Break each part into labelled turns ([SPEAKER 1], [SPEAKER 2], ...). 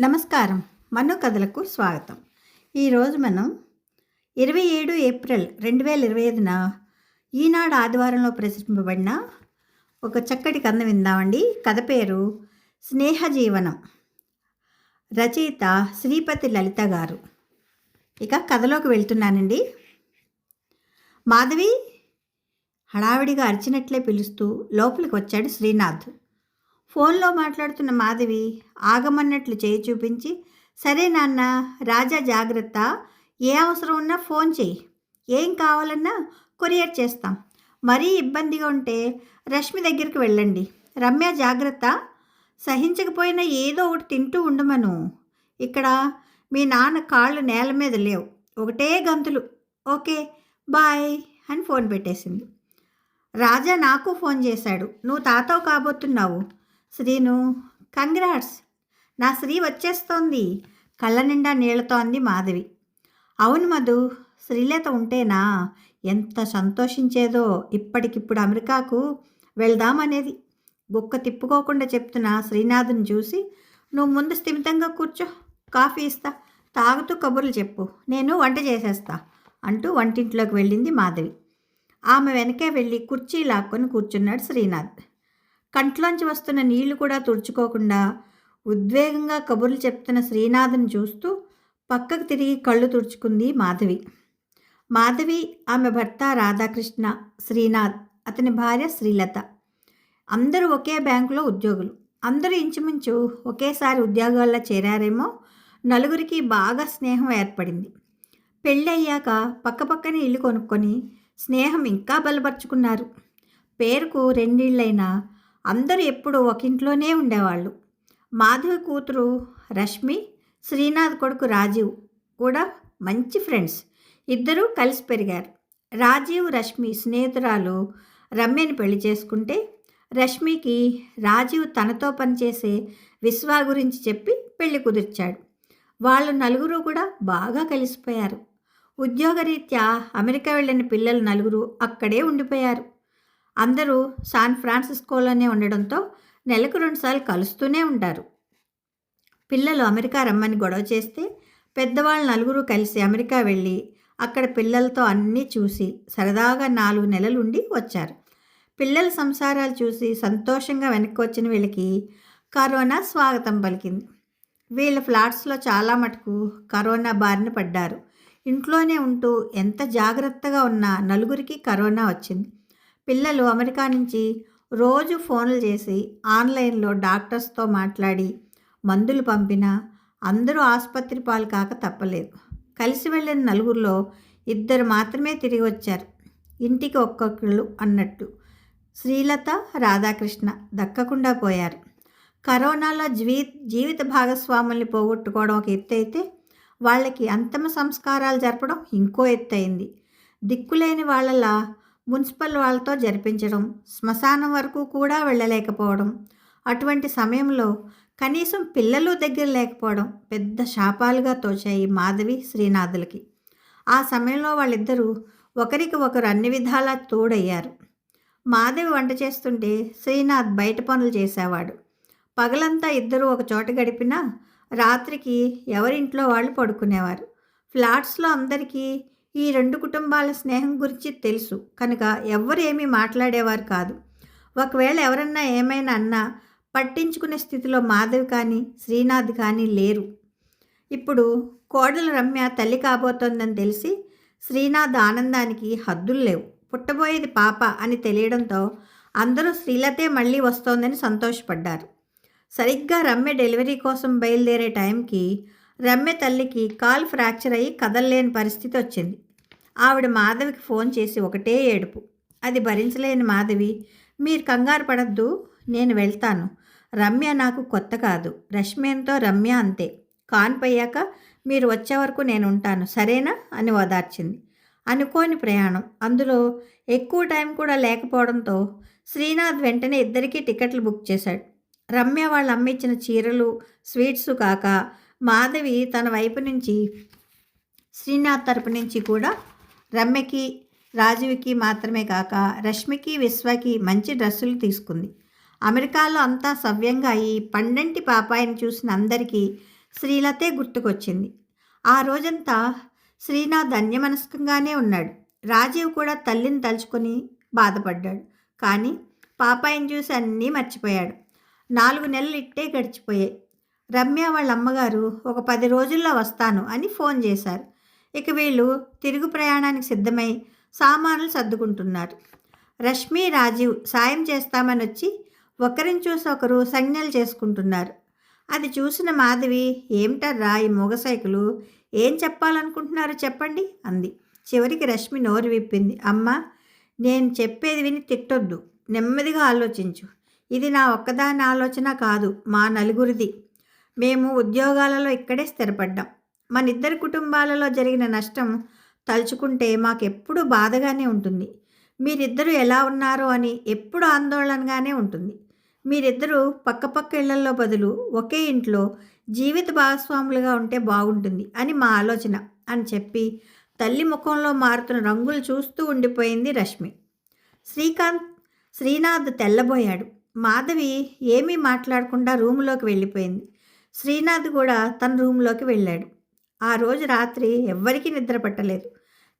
[SPEAKER 1] నమస్కారం. మన్ను కథలకు స్వాగతం. ఈరోజు మనం ఇరవై ఏడు ఏప్రిల్ రెండు వేల ఇరవై ఐదున ఈనాడు ఆదివారంలో ప్రచురింపబడిన ఒక చక్కటి కథ విందామండి. కథ పేరు స్నేహజీవనం. రచయిత శ్రీపతి లలిత గారు. ఇక కథలోకి వెళ్తున్నానండి. మాధవి హడావిడిగా అరిచినట్లే పిలుస్తూ లోపలికి వచ్చాడు శ్రీనాథ్. ఫోన్లో మాట్లాడుతున్న మాధవి ఆగమన్నట్లు చేయి చూపించి సరే నాన్న రాజా జాగ్రత్త. ఏ అవసరం ఉన్నా ఫోన్ చేయి. ఏం కావాలన్నా కొరియర్ చేస్తాం. మరీ ఇబ్బందిగా ఉంటే రష్మి దగ్గరికి వెళ్ళండి. రమ్య జాగ్రత్త. సహించకపోయినా ఏదో ఒకటి తింటూ ఉండమను. ఇక్కడ మీ నాన్న కాళ్ళు నేల మీద లేవు. ఒకటే గంతులు. ఓకే బాయ్ అని ఫోన్ పెట్టేసింది. రాజా నాకు ఫోన్ చేశాడు. నువ్వు తాతవు కాబోతున్నావు. శ్రీను కంగ్రాట్స్! నా శ్రీ వచ్చేస్తోంది. కళ్ళ నిండా నీళ్ళతో అంది మాధవి. అవును మధు శ్రీలేత ఉంటేనా? ఎంత సంతోషించేదో ఇప్పటికిప్పుడు అమెరికాకు వెళ్దామనేది. గుక్క తిప్పుకోకుండా చెప్తున్న శ్రీనాథుని చూసి నువ్వు ముందు స్థిమితంగా కూర్చో. కాఫీ ఇస్తా. తాగుతూ కబుర్లు చెప్పు. నేను వంట చేసేస్తా అంటూ వంటింట్లోకి వెళ్ళింది మాధవి. ఆమె వెనకే వెళ్ళి కుర్చీ లాక్కొని కూర్చున్నాడు శ్రీనాథ్. కంట్లోంచి వస్తున్న నీళ్ళు కూడా తుడుచుకోకుండా ఉద్వేగంగా కబుర్లు చెప్తున్న శ్రీనాథ్ని చూస్తూ పక్కకు తిరిగి కళ్ళు తుడుచుకుంది మాధవి. మాధవి ఆమె భర్త రాధాకృష్ణ శ్రీనాథ్ అతని భార్య శ్రీలత. అందరూ ఒకే బ్యాంకులో ఉద్యోగులు. అందరూ ఇంచుమించు ఒకేసారి ఉద్యోగాల్లో చేరారేమో నలుగురికి బాగా స్నేహం ఏర్పడింది. పెళ్ళి అయ్యాక పక్కపక్కనే ఇల్లు కొనుక్కొని స్నేహం ఇంకా బలపరుచుకున్నారు. పేరుకు రెండిళ్ళైనా అందరూ ఎప్పుడూ ఒక ఇంట్లోనే ఉండేవాళ్ళు. మాధవి కూతురు రష్మి శ్రీనాథ్ కొడుకు రాజీవ్ కూడా మంచి ఫ్రెండ్స్. ఇద్దరూ కలిసి పెరిగారు. రాజీవ్ రష్మి స్నేహితురాలు రమ్యని పెళ్ళి చేసుకుంటే రష్మికి రాజీవ్ తనతో పనిచేసే విశ్వా గురించి చెప్పి పెళ్ళి కుదిర్చాడు. వాళ్ళు నలుగురు కూడా బాగా కలిసిపోయారు. ఉద్యోగరీత్యా అమెరికా వెళ్ళిన పిల్లలు నలుగురు అక్కడే ఉండిపోయారు. అందరూ శాన్ ఫ్రాన్సిస్కోలోనే ఉండడంతో నెలకు రెండుసార్లు కలుస్తూనే ఉంటారు. పిల్లలు అమెరికా రమ్మని గొడవ చేస్తే పెద్దవాళ్ళు నలుగురు కలిసి అమెరికా వెళ్ళి అక్కడ పిల్లలతో అన్నీ చూసి సరదాగా నాలుగు నెలలు ఉండి వచ్చారు. పిల్లల సంసారాలు చూసి సంతోషంగా వెనక్కి వచ్చిన వీళ్ళకి కరోనా స్వాగతం పలికింది. వీళ్ళ ఫ్లాట్స్లో చాలా మటుకు కరోనా బారిన పడ్డారు. ఇంట్లోనే ఉంటూ ఎంత జాగ్రత్తగా ఉన్నా నలుగురికి కరోనా వచ్చింది. పిల్లలు అమెరికా నుంచి రోజు ఫోన్లు చేసి ఆన్లైన్లో డాక్టర్స్తో మాట్లాడి మందులు పంపినా అందరూ ఆసుపత్రి పాలు కాక తప్పలేదు. కలిసి వెళ్ళిన నలుగురిలో ఇద్దరు మాత్రమే తిరిగి వచ్చారు. ఇంటికి ఒక్కొక్కళ్ళు అన్నట్టు శ్రీలత రాధాకృష్ణ దక్కకుండా పోయారు. కరోనాలో జీవి జీవిత భాగస్వాముల్ని పోగొట్టుకోవడం ఒక ఎత్తు అయితే వాళ్ళకి అంతిమ సంస్కారాలు జరపడం ఇంకో ఎత్తు అయింది. దిక్కులేని వాళ్ళలా మున్సిపల్ వాళ్ళతో జరిపించడం శ్మశానం వరకు కూడా వెళ్ళలేకపోవడం అటువంటి సమయంలో కనీసం పిల్లలు దగ్గర లేకపోవడం పెద్ద శాపాలుగా తోచాయి మాధవి శ్రీనాథులకి. ఆ సమయంలో వాళ్ళిద్దరూ ఒకరికి ఒకరు అన్ని విధాలా తోడయ్యారు. మాధవి వంట చేస్తుంటే శ్రీనాథ్ బయట పనులు చేసేవాడు. పగలంతా ఇద్దరు ఒక చోట గడిపినా రాత్రికి ఎవరింట్లో వాళ్ళు పడుకునేవారు. ఫ్లాట్స్లో అందరికీ ఈ రెండు కుటుంబాల స్నేహం గురించి తెలుసు. కనుక ఎవ్వరు ఏమీ మాట్లాడేవారు కాదు. ఒకవేళ ఎవరన్నా ఏమైనా అన్నా పట్టించుకునే స్థితిలో మాధవి కానీ శ్రీనాథ్ కానీ లేరు. ఇప్పుడు కోడలు రమ్య తల్లి కాబోతోందని తెలిసి శ్రీనాథ్ ఆనందానికి హద్దులు లేవు. పుట్టబోయేది పాప అని తెలియడంతో అందరూ శ్రీలతే మళ్ళీ వస్తోందని సంతోషపడ్డారు. సరిగ్గా రమ్య డెలివరీ కోసం బయలుదేరే టైంకి రమ్య తల్లికి కాల్ ఫ్రాక్చర్ అయ్యి కదలలేని పరిస్థితి వచ్చింది. ఆవిడ మాధవికి ఫోన్ చేసి ఒకటే ఏడుపు. అది భరించలేని మాధవి మీరు కంగారు పడద్దు నేను వెళ్తాను. రమ్య నాకు కొత్త కాదు. రష్మేన్తో రమ్య అంతే. కాన్పయ్యాక మీరు వచ్చే వరకు నేను ఉంటాను. సరేనా? అని ఓదార్చింది. అనుకోని ప్రయాణం. అందులో ఎక్కువ టైం కూడా లేకపోవడంతో శ్రీనాథ్ వెంటనే ఇద్దరికీ టికెట్లు బుక్ చేశాడు. రమ్య వాళ్ళ అమ్మ ఇచ్చిన చీరలు స్వీట్స్ కాక మాధవి తన వైపు నుంచి శ్రీనాథ్ తరపు నుంచి కూడా రమ్యకి రాజువికి మాత్రమే కాక రష్మికి విశ్వకి మంచి డ్రెస్సులు తీసుకుంది. అమెరికాలో అంతా సవ్యంగా ఈ పండంటి పాపాయిని చూసిన అందరికీ శ్రీలతే గుర్తుకొచ్చింది. ఆ రోజంతా శ్రీనాథ్ అన్యమనస్కంగానే ఉన్నాడు. రాజీవ్ కూడా తల్లిని తలుచుకొని బాధపడ్డాడు. కానీ పాపాయిని చూసి అన్నీ మర్చిపోయాడు. నాలుగు నెలలు ఇట్టే గడిచిపోయాయి. రమ్య వాళ్ళ అమ్మగారు ఒక పది రోజుల్లో వస్తాను అని ఫోన్ చేశారు. ఇక వీళ్ళు తిరుగు ప్రయాణానికి సిద్ధమై సామాన్లు సర్దుకుంటున్నారు. రష్మి రాజీవ్ సాయం చేస్తామని వచ్చి ఒకరిని చూసి ఒకరు సంజ్ఞలు చేసుకుంటున్నారు. అది చూసిన మాధవి ఏమిటర్రా ఈ మూగసైకులు? ఏం చెప్పాలనుకుంటున్నారు చెప్పండి అంది. చివరికి రష్మి నోరు విప్పింది. అమ్మ నేను చెప్పేది విని తిట్టొద్దు. నెమ్మదిగా ఆలోచించు. ఇది నా ఒక్కదాని ఆలోచన కాదు మా నలుగురిది. మేము ఉద్యోగాలలో ఇక్కడే స్థిరపడ్డాం. మన ఇద్దరి కుటుంబాలలో జరిగిన నష్టం తలుచుకుంటే మాకెప్పుడు బాధగానే ఉంటుంది. మీరిద్దరూ ఎలా ఉన్నారో అని ఎప్పుడు ఆందోళనగానే ఉంటుంది. మీరిద్దరూ పక్కపక్క ఇళ్ళలో బదులు ఒకే ఇంట్లో జీవిత భాగస్వాములుగా ఉంటే బాగుంటుంది అని మా ఆలోచన అని చెప్పి తల్లి ముఖంలో మారుతున్న రంగులు చూస్తూ ఉండిపోయింది రష్మి. శ్రీకాంత్ శ్రీనాథ్ తెల్లబోయాడు. మాధవి ఏమీ మాట్లాడకుండా రూములోకి వెళ్ళిపోయింది. శ్రీనాథ్ కూడా తన రూంలోకి వెళ్ళాడు. ఆ రోజు రాత్రి ఎవ్వరికీ నిద్ర పట్టలేదు.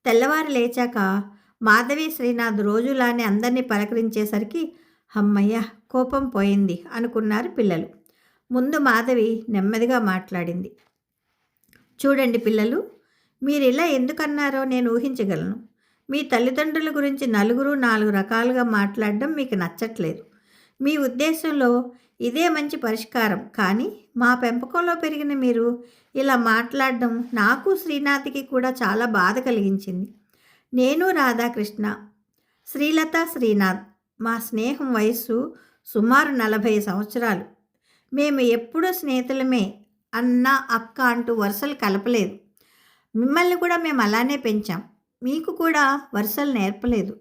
[SPEAKER 1] తెల్లవారు లేచాక మాధవి శ్రీనాథ్ రోజులానే అందరినీ పలకరించేసరికి అమ్మయ్య కోపం పోయింది అనుకున్నారు పిల్లలు. ముందు మాధవి నెమ్మదిగా మాట్లాడింది. చూడండి పిల్లలు మీరు ఇలా ఎందుకన్నారో నేను ఊహించగలను. మీ తల్లిదండ్రుల గురించి నలుగురు నాలుగు రకాలుగా మాట్లాడడం మీకు నచ్చట్లేదు. మీ ఉద్దేశంలో ఇదే మంచి పరిష్కారం. కానీ మా పెంపకంలో పెరిగిన మీరు ఇలా మాట్లాడడం నాకు శ్రీనాథ్కి కూడా చాలా బాధ కలిగించింది. నేను రాధాకృష్ణ శ్రీలత శ్రీనాథ్ మా స్నేహం వయస్సు సుమారు నలభై సంవత్సరాలు. మేము ఎప్పుడూ స్నేహితులమే అన్న అక్క అంటూ వరుసలు కలపలేదు. మిమ్మల్ని కూడా మేము అలానే పెంచాం. మీకు కూడా వరుసలు నేర్పలేదు.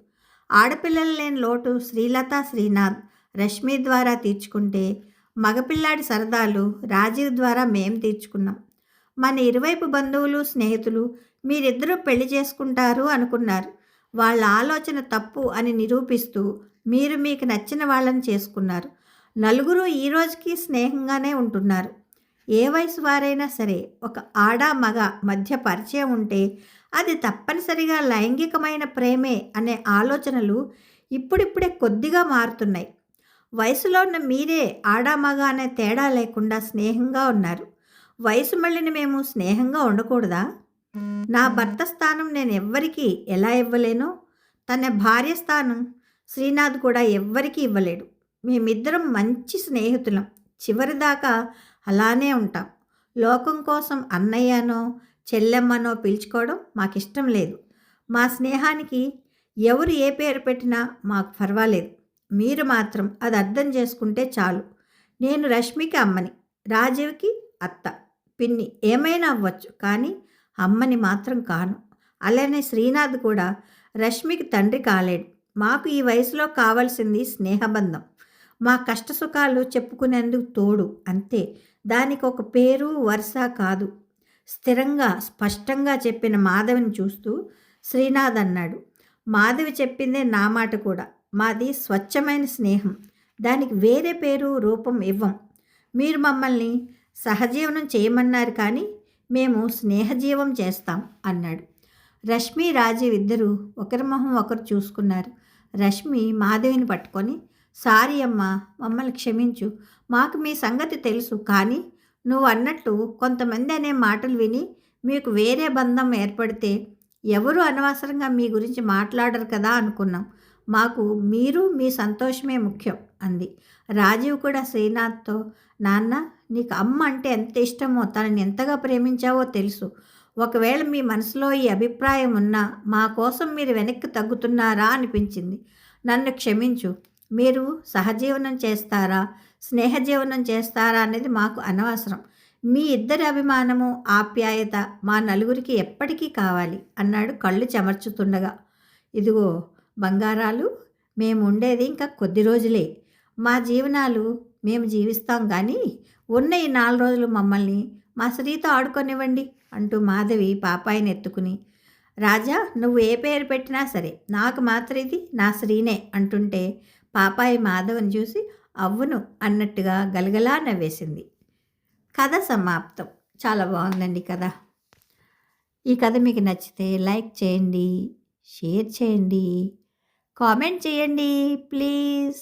[SPEAKER 1] ఆడపిల్లలు లేని లోటు శ్రీలత శ్రీనాథ్ రష్మి ద్వారా తీర్చుకుంటే మగపిల్లాడి సరదాలు రాజీవ్ ద్వారా మేం తీర్చుకున్నాం. మన ఇరువైపు బంధువులు స్నేహితులు మీరిద్దరూ పెళ్ళి చేసుకుంటారు అనుకున్నారు. వాళ్ళ ఆలోచన తప్పు అని నిరూపిస్తూ మీరు మీకు నచ్చిన వాళ్ళని చేసుకున్నారు. నలుగురు ఈ రోజుకి స్నేహంగానే ఉంటున్నారు. ఏ వయసు వారైనా సరే ఒక ఆడ మగ మధ్య పరిచయం ఉంటే అది తప్పనిసరిగా లైంగికమైన ప్రేమే అనే ఆలోచనలు ఇప్పుడిప్పుడే కొద్దిగా మారుతున్నాయి. వయసులో ఉన్న మీరే ఆడామగ అనే తేడా లేకుండా స్నేహంగా ఉన్నారు. వయసు మళ్ళిన మేము స్నేహంగా ఉండకూడదా? నా భర్త స్థానం నేను ఎవ్వరికీ ఎలా ఇవ్వలేనో? తన భార్య స్థానం శ్రీనాథ్ కూడా ఎవ్వరికీ ఇవ్వలేడు. మేమిద్దరం మంచి స్నేహితులం. చివరిదాకా అలానే ఉంటాం. లోకం కోసం అన్నయ్యనో చెల్లెమ్మనో పిలుచుకోవడం మాకు ఇష్టం లేదు. మా స్నేహానికి ఎవరు ఏ పేరు పెట్టినా మాకు పర్వాలేదు మీరు మాత్రం అది అర్థం చేసుకుంటే చాలు. నేను రష్మికి అమ్మని రాజీవ్కి అత్త. పిన్ని ఏమైనా అవ్వచ్చు కానీ అమ్మని మాత్రం కాను. అలానే శ్రీనాథ్ కూడా రష్మికి తండ్రి కాలేడు. మాకు ఈ వయసులో కావాల్సింది స్నేహబంధం. మా కష్టసుఖాలు చెప్పుకునేందుకు తోడు అంతే. దానికి ఒక పేరు వరుస కాదు. స్థిరంగా స్పష్టంగా చెప్పిన మాధవిని చూస్తూ శ్రీనాథ్ అన్నాడు. మాధవి చెప్పిందే నా మాట కూడా. మాది స్వచ్ఛమైన స్నేహం. దానికి వేరే పేరు రూపం ఇవ్వం. మీరు మమ్మల్ని సహజీవనం చేయమన్నారు కానీ మేము స్నేహజీవం చేస్తాం అన్నాడు. రష్మి రాజీవ్ ఇద్దరు ఒకరి మొహం ఒకరు చూసుకున్నారు. రష్మి మాధవిని పట్టుకొని సారీ అమ్మ మమ్మల్ని క్షమించు. మాకు మీ సంగతి తెలుసు కానీ నువ్వు అన్నట్టు కొంతమంది అనే మాటలు విని మీకు వేరే బంధం ఏర్పడితే ఎవరు అనవసరంగా మీ గురించి మాట్లాడరు కదా అనుకున్నాం. మాకు మీరు మీ సంతోషమే ముఖ్యం. అంది. రాజీవ్ కూడా శ్రీనాథ్తో నాన్న నీకు అమ్మ అంటే ఎంత ఇష్టమో తనని ఎంతగా ప్రేమించావో తెలుసు. ఒకవేళ మీ మనసులో ఈ అభిప్రాయం ఉన్నా మా కోసం మీరు వెనక్కి తగ్గుతున్నారా? అనిపించింది. నన్ను క్షమించు. మీరు సహజీవనం చేస్తారా? స్నేహజీవనం చేస్తారా? అనేది మాకు అనవసరం. మీ ఇద్దరి అభిమానము ఆప్యాయత మా నలుగురికి ఎప్పటికీ కావాలి అన్నాడు కళ్ళు చెమర్చుతుండగా. ఇదిగో బంగారాలు మేము ఉండేది ఇంకా కొద్ది రోజులే. మా జీవనాలు మేము జీవిస్తాం కానీ ఉన్న ఈ నాలుగు రోజులు మమ్మల్ని మా స్త్రీతో ఆడుకొనివ్వండి అంటూ మాధవి పాపాయిని ఎత్తుకుని రాజా నువ్వు ఏ పేరు పెట్టినా సరే నాకు మాత్రం ఇది నా శ్రీనే అంటుంటే పాపాయి మాధవని చూసి అవ్వును అన్నట్టుగా గలగలా నవ్వేసింది. కథ సమాప్తం. చాలా బాగుందండి కథ. ఈ కథ మీకు నచ్చితే లైక్ చేయండి షేర్ చేయండి కామెంట్ చేయండి ప్లీజ్.